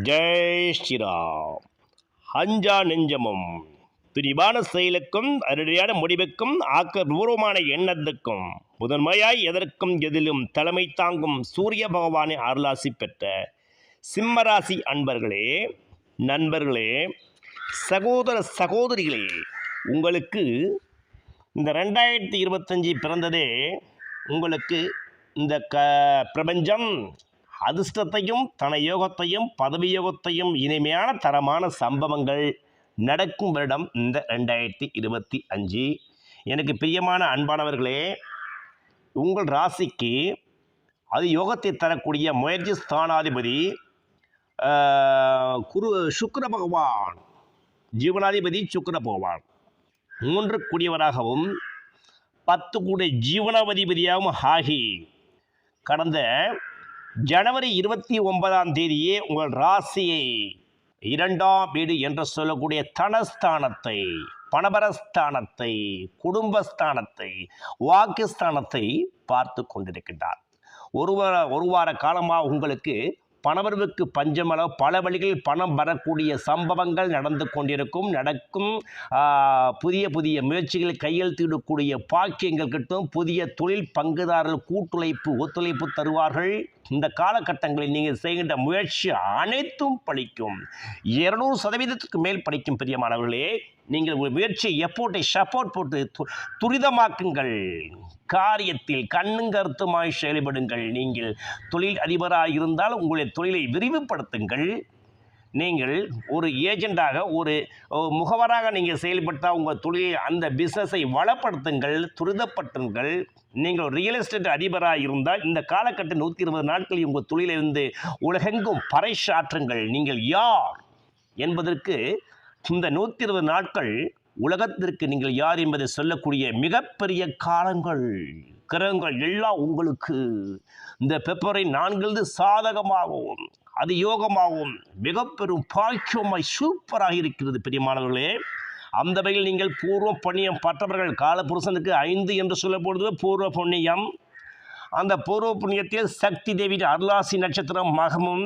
ஜெய் ஸ்ரீராம் அஞ்சா நெஞ்சமும் பிரிவான செயலுக்கும் அருடையான முடிவுக்கும் ஆக்கப்பூர்வமான எண்ணத்துக்கும் முதன்மையாய் எதற்கும் எதிலும் தலைமை தாங்கும் சூரிய பகவானை அருளாசி பெற்ற சிம்மராசி அன்பர்களே நண்பர்களே சகோதர சகோதரிகளே உங்களுக்கு இந்த ரெண்டாயிரத்தி இருபத்தஞ்சி பிறந்ததே உங்களுக்கு இந்த க பிரபஞ்சம் அதிர்ஷ்டத்தையும் தன யோகத்தையும் பதவி யோகத்தையும் இனிமையான தரமான சம்பவங்கள் நடக்கும் வருடம் இந்த ரெண்டாயிரத்தி இருபத்தி அஞ்சு. எனக்கு பிரியமான அன்பானவர்களே உங்கள் ராசிக்கு அது யோகத்தை தரக்கூடிய முயற்சி ஸ்தானாதிபதி குரு சுக்கர பகவான் ஜீவனாதிபதி சுக்கர பகவான். மூன்று கூடியவராகவும் பத்து கூட ஜீவனாதிபதியாகவும் ஆகி கடந்த ஜனவரி இருபத்தி ஒன்பதாம் தேதியே உங்கள் ராசியை இரண்டாம் வீடு என்று சொல்லக்கூடிய தனஸ்தானத்தை பணபரஸ்தானத்தை குடும்பஸ்தானத்தை வாக்குஸ்தானத்தை பார்த்து கொண்டிருக்கின்றார். ஒரு வார ஒரு வார காலமாக உங்களுக்கு பணவரவுக்கு பஞ்சமளவு பல வழிகளில் பணம் வரக்கூடிய சம்பவங்கள் நடந்து கொண்டிருக்கும் நடக்கும் புதிய புதிய முயற்சிகளை கையெழுத்திடக்கூடிய பாக்கியங்கள் கிட்டும் புதிய தொழில் பங்குதாரர்கள் கூட்டுழைப்பு ஒத்துழைப்பு தருவார்கள். இந்த காலகட்டங்களில் நீங்கள் செய்கின்ற முயற்சி அனைத்தும் பலிக்கும். இருநூறு சதவீதத்துக்கு மேல் படிக்கும் பிரியமானவர்களே. நீங்கள் ஒரு முயற்சியை எப்போட்டை சப்போர்ட் போட்டு து- துரிதமாக்குங்கள். காரியத்தில் கண்ணும் கருத்துமாய் செயல்படுங்கள். நீங்கள் தொழில் அதிபராக இருந்தால் உங்களுடைய தொழிலை விரிவுபடுத்துங்கள். நீங்கள் ஒரு ஏஜெண்டாக ஒரு முகவராக நீங்கள் செயல்பட்டால் உங்கள் தொழிலை அந்த பிஸ்னஸை வளப்படுத்துங்கள் துரிதப்படுத்துங்கள். நீங்கள் ஒரு ரியல் எஸ்டேட் அதிபராக இருந்தால் இந்த காலகட்ட நூற்றி இருபது நாட்களில் உங்கள் தொழிலிருந்து உலகெங்கும் பறைசாற்றுங்கள். நீங்கள் யார் என்பதற்கு இந்த நூற்றி இருபது நாட்கள் உலகத்திற்கு நீங்கள் யார் என்பதை சொல்லக்கூடிய மிகப்பெரிய காலங்கள் கிரகங்கள் எல்லாம் உங்களுக்கு. இந்த பிப்ரவரி நான்கிலிருந்து சாதகமாகவும் அது யோகமாகவும் மிக பெரும் பாக்கியமாய் சூப்பராக இருக்கிறது பெரியமானவர்களே. அந்த வகையில் நீங்கள் பூர்வ புண்ணியம் பற்றவர்கள் காலபுருஷனுக்கு ஐந்து என்று சொல்லப்படுவது பூர்வ புண்ணியம். அந்த பூர்வ புண்ணியத்தில் சக்தி தேவியின் அருளாசி நட்சத்திரம் மகமும்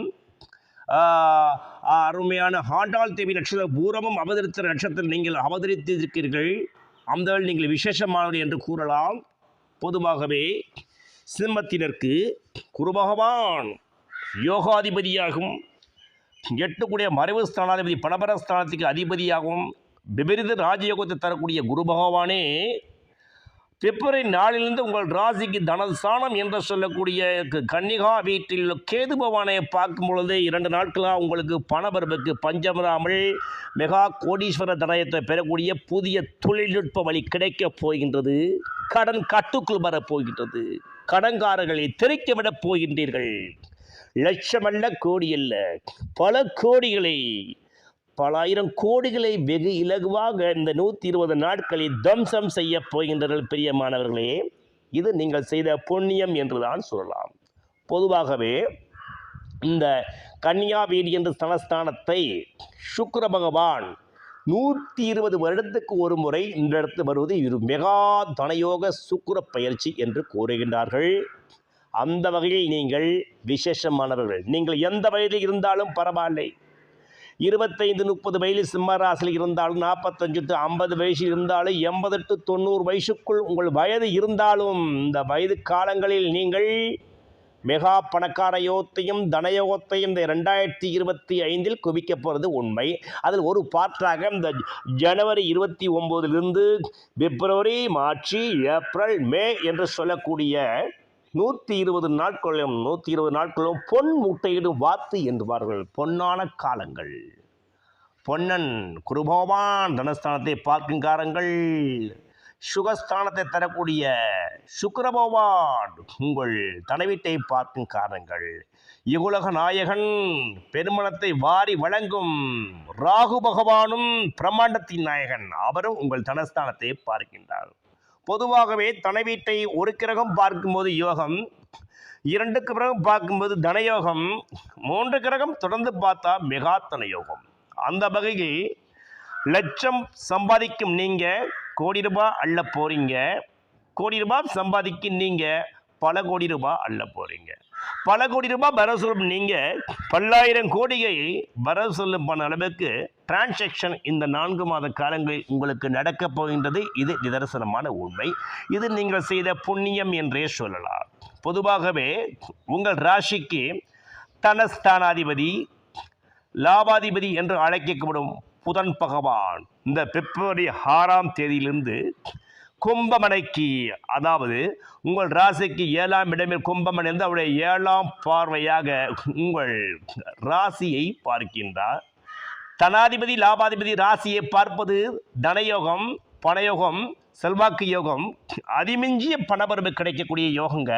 அருமையான ஹாண்டால் தேவி நட்சத்திரம் பூரமும் அவதரித்த நட்சத்திரம் நீங்கள் அவதரித்திருக்கிறீர்கள். அந்த நீங்கள் விசேஷமானவர் என்று கூறலாம். பொதுவாகவே சிம்மத்தினருக்கு குருபகவான் யோகாதிபதியாகும். எட்டுக்குடைய மறைவு ஸ்தானாதிபதி பணபர ஸ்தானத்துக்கு அதிபதியாகவும் விபரீத ராஜயோகத்தை தரக்கூடிய குரு பகவானே பிப்ரவரி நாளிலிருந்து உங்கள் ராசிக்கு தனஸ்தானம் என்று சொல்லக்கூடிய க- கன்னிகா வீட்டில் கேது பவானை பார்க்கும் பொழுது இரண்டு நாட்களாக உங்களுக்கு பணபரப்புக்கு பஞ்சமராமல் மெகா கோடீஸ்வர தனயத்தை பெறக்கூடிய புதிய தொழில்நுட்ப வழி கிடைக்கப் போகின்றது. கடன் கட்டுக்குள் வரப்போகின்றது கடன்காரர்களை தெரிக்க விடப் போகின்றீர்கள். லட்சமல்ல கோடி அல்ல பல கோடிகளை பல ஆயிரம் கோடிகளை வெகு இலகுவாக இந்த நூற்றி இருபது நாட்களில் தம்சம் செய்ய போகின்றனர் பிரியமானவர்களே இது நீங்கள் செய்த புண்ணியம் என்றுதான் சொல்லலாம். பொதுவாகவே இந்த கன்னியா வீடு என்ற ஸ்தலஸ்தானத்தை சுக்கர பகவான் நூற்றி இருபது வருடத்துக்கு ஒரு முறை இந்த இடத்து வருவது இது மெகா தனயோக சுக்கர பயிற்சி என்று கூறுகின்றார்கள். அந்த வகையில் நீங்கள் விசேஷமானவர்கள். நீங்கள் எந்த வயதில் இருந்தாலும் பரவாயில்லை. இருபத்தைந்து முப்பது வயதில் சிம்மராசியில் இருந்தாலும் நாற்பத்தஞ்சு டு ஐம்பது வயசு இருந்தாலும் எண்பது டு தொண்ணூறு வயசுக்குள் உங்கள் வயது இருந்தாலும் இந்த வயது காலங்களில் நீங்கள் மெகா பணக்கார யோகத்தையும் தனயோகத்தையும் இந்த ரெண்டாயிரத்தி இருபத்தி ஐந்தில் குவிக்க போகிறது உண்மை. அதில் ஒரு பாற்றாக இந்த ஜனவரி இருபத்தி ஒம்போதிலிருந்து பிப்ரவரி மார்ச் ஏப்ரல் மே என்று சொல்லக்கூடிய நூற்றி இருபது நாட்களும் நூற்றி இருபது நாட்களும் பொன் முட்டையிடும் வாத்து என்பார்கள் பொன்னான காலங்கள். பொன்னன் குருபோவான் தனஸ்தானத்தை பார்க்கும் காரங்கள். சுகஸ்தானத்தை தரக்கூடிய சுக்கிரபகவான் உங்கள் தனவீட்டை பார்க்கும் காரணங்கள் இகுலக நாயகன் பெருமணத்தை வாரி வழங்கும் ராகு பகவானும் பிரம்மாண்டத்தின் நாயகன். அவரும் உங்கள் தனஸ்தானத்தை பார்க்கின்றார். பொதுவாகவே தன வீட்டை ஒரு கிரகம் பார்க்கும்போது யோகம் இரண்டுக்கு கிரகம் பார்க்கும்போது தனயோகம் மூன்று கிரகம் தொடர்ந்து பார்த்தா மெகா தனயோகம். அந்த வகையில் லட்சம் சம்பாதிக்கும் நீங்கள் கோடி ரூபாய் அள்ள போகிறீங்க கோடி ரூபாய் சம்பாதிக்கும் நீங்கள் பல கோடி ரூபாய் அள்ள போகிறீங்க பல கோடி ரூபாய் வர சொல்லும் நீங்கள் பல்லாயிரம் கோடியை வர சொல்லும் பண்ண அளவுக்கு டிரான்சாக்ஷன் இந்த நான்கு மாத காலங்களில் உங்களுக்கு நடக்கப் போகின்றது. இது நிதர்சனமான உண்மை. இது நீங்கள் செய்த புண்ணியம் என்றே சொல்லலாம். பொதுவாகவே உங்கள் ராசிக்கு தனஸ்தானாதிபதி லாபாதிபதி என்று அழைக்கப்படும் புதன் பகவான் இந்த பிப்ரவரி ஆறாம் தேதியிலிருந்து கும்பமனைக்கு அதாவது உங்கள் ராசிக்கு ஏழாம் இடமில் கும்பமனை இருந்து அவருடைய ஏழாம் பார்வையாக உங்கள் ராசியை பார்க்கின்றார். தனாதிபதி லாபாதிபதி ராசியை பார்ப்பது தனயோகம் பணயோகம் செல்வாக்கு யோகம் அதிமிஞ்சிய பணபரவு கிடைக்கக்கூடிய யோகங்க.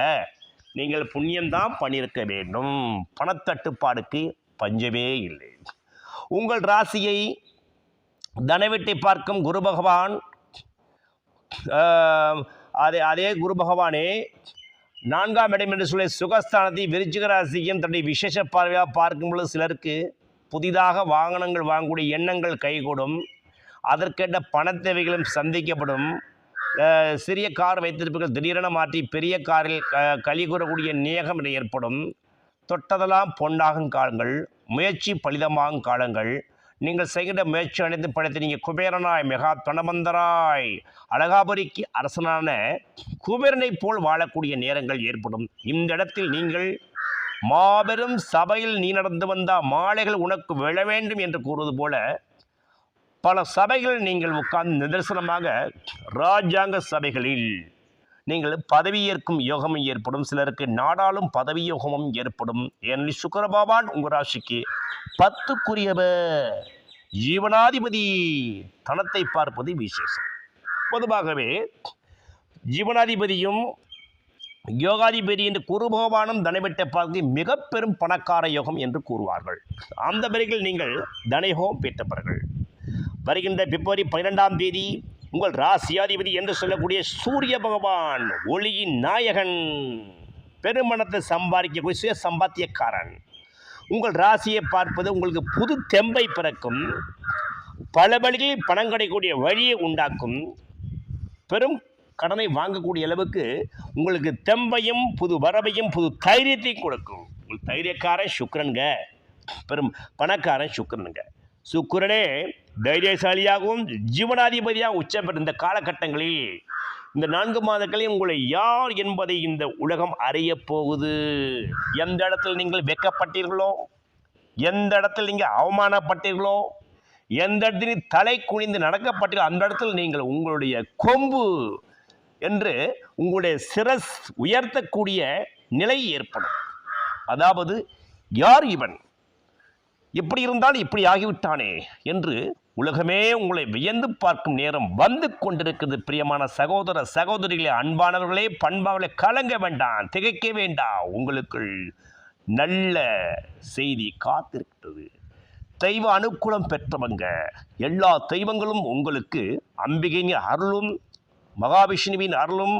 நீங்கள் புண்ணியம்தான் பண்ணியிருக்க வேண்டும். பணத்தட்டுப்பாடுக்கு பஞ்சமே இல்லை. உங்கள் ராசியை தனவெட்டி பார்க்கும் குரு பகவான் அதே அதே குரு பகவானே நான்காம் இடம் என்று சொல்லி சுகஸ்தானத்தை விருச்சிக ராசியும் தன்னுடைய விசேஷ பார்வையாக பார்க்கும் பொழுது சிலருக்கு புதிதாக வாகனங்கள் வாங்கக்கூடிய எண்ணங்கள் கைகூடும். அதற்கேற்ற பண தேவைகளும் சந்திக்கப்படும். சிறிய கார் வைத்திருப்பீர்கள் திடீரென மாற்றி பெரிய காரில் க களி கூறக்கூடிய நியகம் ஏற்படும். தொட்டதெல்லாம் பொன்னாகும் காலங்கள் முயற்சி பலிதமாகும் காலங்கள். நீங்கள் செய்கிற முயற்சி அனைத்து படைத்து நீங்கள் குபேரனாய் மெகா தனமந்தராய். அழகாபுரிக்கு அரசனான குபேரனை போல் வாழக்கூடிய நேரங்கள் ஏற்படும். இந்த இடத்தில் நீங்கள் மாபெரும் சபையில் நீ நடந்து வந்தால் மாலைகள் உனக்கு விழ வேண்டும் என்று கூறுவது போல பல சபைகள் நீங்கள் உட்கார்ந்து நிதர்சனமாக ராஜாங்க சபைகளில் நீங்கள் பதவியேற்கும் யோகமும் ஏற்படும். சிலருக்கு நாடாளும் பதவி யோகமும் ஏற்படும். ஏனெனில் சுக்கரபாபான் உங்கள் ராசிக்கு பத்துக்குரியவர். ஜீவனாதிபதி தனத்தை பார்ப்பது விசேஷம். பொதுவாகவே ஜீவனாதிபதியும் யோகாதிபதி என்று குரு பகவானும் பார்த்து மிக பெரும் பணக்கார யோகம் என்று கூறுவார்கள். அந்த பிறகில் நீங்கள் தனயோகம் பெற்றவர்கள் வருகின்ற பிப்ரவரி பன்னிரெண்டாம் தேதி உங்கள் ராசியாதிபதி என்று சொல்லக்கூடிய சூரிய பகவான் ஒளியின் நாயகன் பெருமணத்தை சம்பாதிக்கக்கூடிய சுய சம்பாத்தியக்காரன். உங்கள் ராசியை பார்ப்பது உங்களுக்கு புது தெம்பை பிறக்கும். பல வழிகளில் பணம் கிடைக்கக்கூடிய வழியை உண்டாக்கும். பெரும் கடனை வாங்கக்கூடிய அளவுக்கு உங்களுக்கு தெம்பையும் புது வரவையும் புது தைரியத்தையும் கொடுக்கும். உங்கள் தைரியக்காரன் சுக்கரனுங்க. பெரும் பணக்காரன் சுக்கரனுங்க. சுக்கரனே தைரியசாலியாகவும் ஜீவனாதிபதியாக உச்சம் பெற்ற இந்த காலகட்டங்களில் இந்த நான்கு மாதங்களில் உங்களை யார் என்பதை இந்த உலகம் அறிய போகுது? எந்த இடத்தில் நீங்கள் வெக்கப்பட்டீர்களோ? எந்த இடத்தில் நீங்கள் அவமானப்பட்டீர்களோ? எந்த இடத்தில் தலை குனிந்து நடக்கப்பட்டீர்களோ? அந்த இடத்தில் நீங்கள் உங்களுடைய கொம்பு என்று உங்களுடைய சிரஸ் உயர்த்தக்கூடிய நிலை ஏற்படும். அதாவது யார் இவன்? இப்படி இருந்தால் இப்படி ஆகிவிட்டானே என்று உலகமே உங்களை வியந்து பார்க்கும் நேரம் வந்து கொண்டிருக்கிறது பிரியமான சகோதர சகோதரிகளே அன்பானவர்களே பண்பாவளை கலங்க வேண்டாம் திகைக்க வேண்டாம். உங்களுக்குள் நல்ல செய்தி காத்திருக்கிறது. தெய்வ அனுகூலம் பெற்றவங்க எல்லா தெய்வங்களும் உங்களுக்கு அம்பிகையின் அருளும் மகாவிஷ்ணுவின் அருளும்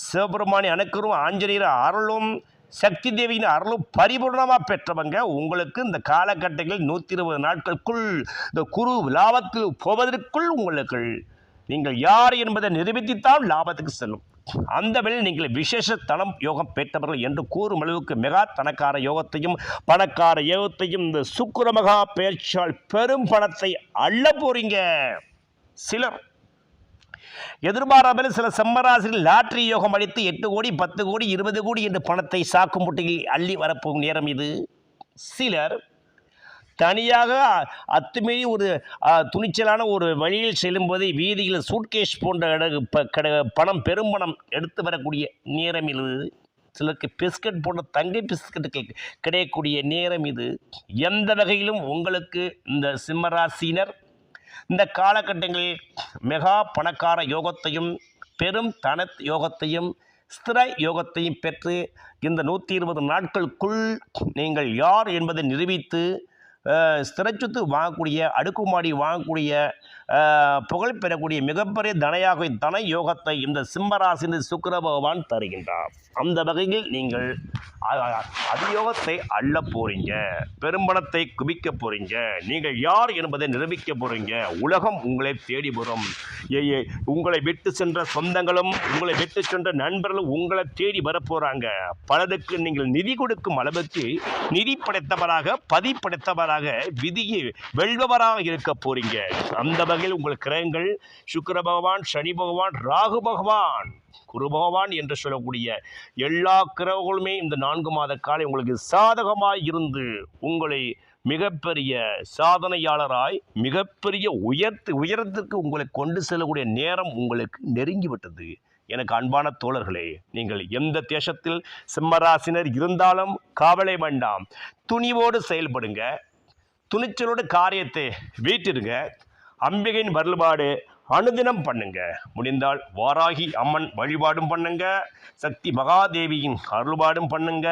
சிவபெருமானி அணுக்கரும் ஆஞ்சநேயர் அருளும் சக்தி தேவியின் அருளும் பரிபூர்ணமாக பெற்றவங்க. உங்களுக்கு இந்த காலகட்டங்களில் நூற்றி இருபது நாட்களுக்குள் இந்த குரு லாபத்தில் போவதற்குள் உங்களுக்கு நீங்கள் யார் என்பதை நிரூபித்துத்தான் லாபத்துக்கு செல்லும். அந்த வேளையில் நீங்கள் விசேஷ தனம் யோகம் பெற்றவர்கள் என்று கூறும் அளவுக்கு மெகா தனக்கார யோகத்தையும் பணக்கார யோகத்தையும் இந்த சுக்குரமகா மகா பெரும் பணத்தை அள்ள போறீங்க. சிலர் எதிர்பாராமல் சில செம்மராசிகள் லாட்ரி யோகம் அளித்து எட்டு கோடி பத்து கோடி இருபது கோடி என்று பணத்தை சாக்கு முட்டையில் அள்ளி வரப்போகும் நேரம் இது. சிலர் தனியாக அத்துமீறி ஒரு துணிச்சலான ஒரு வழியில் செல்லும்போது வீதியில் சூட்கேஷ் போன்ற பணம் பெரும் பணம் எடுத்து வரக்கூடிய நேரம் இது. சிலருக்கு பிஸ்கட் போன்ற தங்கை பிஸ்கட்டுகள் கிடைக்கக்கூடிய நேரம் இது. எந்த வகையிலும் உங்களுக்கு இந்த சிம்மராசினர் இந்த காலகட்டங்களில் மெகா பணக்கார யோகத்தையும் பெரும் தனத் யோகத்தையும் ஸ்திர யோகத்தையும் பெற்று இந்த நூற்றி இருபது நாட்களுக்குள் நீங்கள் யார் என்பதை நிரூபித்து அஹ், ஸ்திரச்சொத்து வாங்கக்கூடிய அடுக்குமாடி வாங்கக்கூடிய புகழ் பெறக்கூடிய மிகப்பெரிய தனையாக தன யோகத்தை இந்த சிம்மராசின் சுக்கர பகவான் தருகின்றார். அந்த வகையில் நீங்கள் அதியோகத்தை அள்ள போறீங்க பெரும்பணத்தை குவிக்க போறீங்க நீங்கள் யார் என்பதை நிரூபிக்க போறீங்க உலகம் உங்களை தேடி வரும். ஏ- உங்களை விட்டு சென்ற சொந்தங்களும் உங்களை விட்டு சென்ற நண்பர்களும் உங்களை தேடி வரப்போறாங்க பலருக்கு நீங்கள் நிதி கொடுக்கும் அளவுக்கு நிதி படைத்தவராக பதிப்படைத்தவராக படைத்தவராக விதியை வெல்பவராக இருக்க போறீங்க. அந்த வகையில் உங்கள் கிரகங்கள் சுக்கர பகவான் சனி பகவான் ராகு பகவான் குரு பகவான் என்று சொல்லக்கூடிய எல்லா கிரகங்களுமே இந்த நான்கு மாத காலை உங்களுக்கு சாதகமாய் இருந்து உங்களை மிகப்பெரிய சாதனையாளராய் மிகப்பெரிய உயர்த்து உயரத்திற்கு உங்களை கொண்டு செல்லக்கூடிய நேரம் உங்களுக்கு நெருங்கிவிட்டது. எனக்கு அன்பான தோழர்களே நீங்கள் எந்த தேசத்தில் சிம்மராசினர் இருந்தாலும் கவலை வேண்டாம். துணிவோடு செயல்படுங்க. துணிச்சலோட காரியத்தை வீட்டிருங்க. அம்பிகையின் வழிபாடு அனுதினம் பண்ணுங்க. முடிந்தால் வாராகி அம்மன் வழிபாடும் பண்ணுங்க. சக்தி மகாதேவியின் அருள்பாடும் பண்ணுங்க.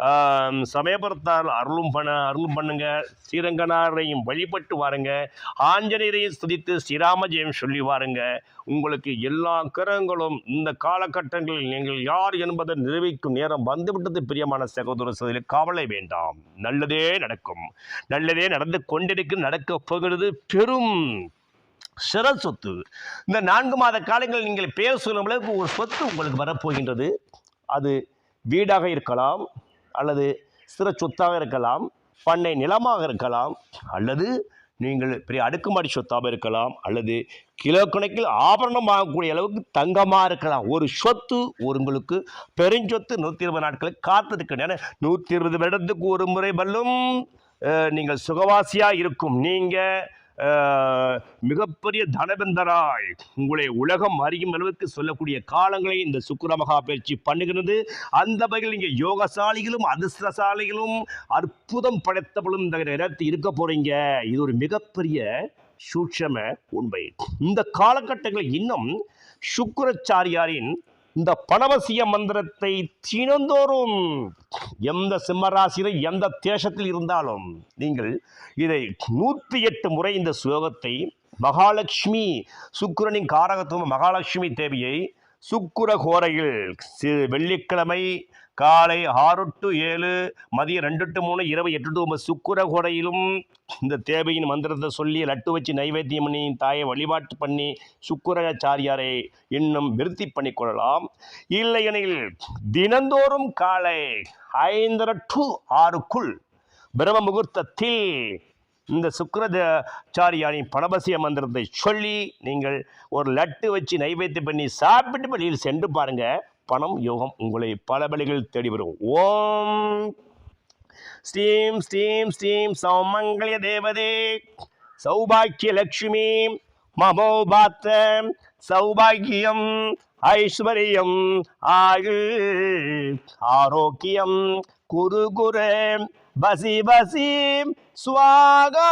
சமயபுரத்தால் சமயபுரத்தார் அருளும் பண்ண அருளும் பண்ணுங்க. ஸ்ரீரங்கனாரையும் வழிபட்டு வாருங்க. ஆஞ்சநேயரையும் துதித்து ஸ்ரீராம ஜெயம் சொல்லி வாருங்க. உங்களுக்கு எல்லா கிரகங்களும் இந்த காலகட்டங்களில் நீங்கள் யார் என்பதை நிரூபிக்கும் நேரம் வந்துவிட்டது பிரியமான சகோதர சதில் கவலை வேண்டாம். நல்லதே நடக்கும். நல்லதே நடந்து கொண்டிருக்கு நடக்கப் போகிறது. பெரும் சிற சொத்து. இந்த நான்கு மாத காலங்களில் நீங்கள் பெயர் சொல்லும் அளவுக்கு ஒரு சொத்து உங்களுக்கு வரப்போகின்றது. அது வீடாக இருக்கலாம் அல்லது சிற சொத்தாக இருக்கலாம் பண்ணை நிலமாக இருக்கலாம் அல்லது நீங்கள் பெரிய அடுக்குமாடி சொத்தாக இருக்கலாம் அல்லது கிலோ கணக்கில் ஆபரணம் வாங்கக்கூடிய அளவுக்கு தங்கமாக இருக்கலாம். ஒரு சொத்து ஒரு உங்களுக்கு பெருஞ்சொத்து நூற்றி இருபது நாட்களுக்கு காத்திருக்கணும் நூற்றி இருபது வருடத்துக்கு ஒரு முறை வல்லும் நீங்கள் சுகவாசியாக இருக்கும். நீங்கள் மிகப்பெரிய தனபந்தராய் உங்களை உலகம் அறியும் அளவுக்கு சொல்லக்கூடிய காலங்களை இந்த சுக்கர மகா பயிற்சி பண்ணுகிறது. அந்த வகையில் நீங்கள் யோகசாலிகளும் அதிர்ஷ்டசாலிகளும் அற்புதம் படைத்தவளும் இந்த நேரத்தில் இருக்க போறீங்க. இது ஒரு மிகப்பெரிய சூட்சம உண்மை. இந்த காலகட்டங்களில் இன்னும் சுக்கரச்சாரியாரின் இந்த பணவசிய மந்திரத்தை தினந்தோறும் எந்த சிம்மராசியில் எந்த தேசத்தில் இருந்தாலும் நீங்கள் இதை நூற்றி எட்டு முறை இந்த ஸ்லோகத்தை மகாலட்சுமி சுக்கிரனின் காரகத்துவம் மகாலட்சுமி தேவியை சுக்குர கோரையில் சிறு வெள்ளிக்கிழமை காலை ஆறு டு ஏழு மதியம் ரெண்டு டு மூணு இரவு எட்டு டு ஒன்பது சுக்கிர இந்த தேவையின் மந்திரத்தை சொல்லி லட்டு வச்சு நைவேத்தியம் பண்ணி தாயை வழிபாட்டு பண்ணி சுக்கிராச்சாரியாரை இன்னும் விருத்தி பண்ணிக்கொள்ளலாம் இல்லையெனில் தினந்தோறும் காலை ஐந்தரை டு ஆறுக்குள் பிரம்ம முகூர்த்தத்தில் இந்த சுக்கரச்சாரியாரின் பணபசிய மந்திரத்தை சொல்லி நீங்கள் ஒரு லட்டு வச்சு நைவேத்தியம் பண்ணி சாப்பிட்டு வெளியில் சென்று பாருங்கள் பணம் யோகம் உங்களை பல வழிகளில் தேடி வரும். ஓம். ஸ்ரீம் ஸ்ரீம் ஸ்ரீம் சௌமங்கலிய தேவதே. சௌபாக்கிய லக்ஷ்மி மமோபாத்த சௌபாகியம் ஐஸ்வர்யம் ஆயு ஆரோக்கியம் குரு குரு பசி பசி சுவாகா.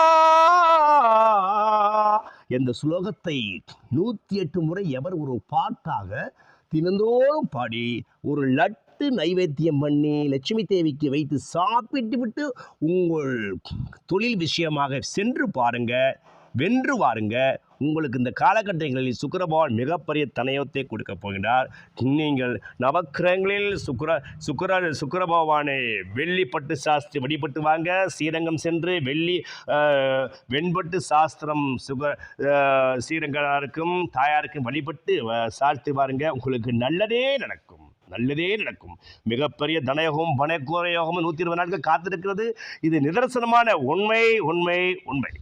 என்ற ஸ்லோகத்தை நூற்றி எட்டு முறை எவர் ஒரு பாட்டாக தினந்தோறும் பாடி ஒரு லட்டு நைவேத்தியம் பண்ணி லட்சுமி தேவிக்கு வைத்து சாப்பிட்டு விட்டு உங்கள் தொழில் விஷயமாக சென்று பாருங்க வென்று வாருங்க. உங்களுக்கு இந்த காலகட்டங்களில் சுக்கிரபகவான் மிகப்பெரிய தனயத்தை கொடுக்க போகின்றார். நீங்கள் நவக்கிரகங்களில் சுக்கர சுக்கர சுக்கிர வெள்ளி பட்டு சாஸ்திரி வழிபட்டு வாங்க. ஸ்ரீரங்கம் சென்று வெள்ளி வெண்பட்டு சாஸ்திரம் சுக ஆஹ், ஸ்ரீரங்கனாருக்கும் தாயாருக்கும் வழிபட்டு சாஸ்திரி பாருங்க உங்களுக்கு நல்லதே நடக்கும். நல்லதே நடக்கும். மிகப்பெரிய தனயோகம் பணக்கோர நூற்றி இருபது நாட்கள் காத்திருக்கிறது. இது நிதர்சனமான உண்மை உண்மை உண்மை.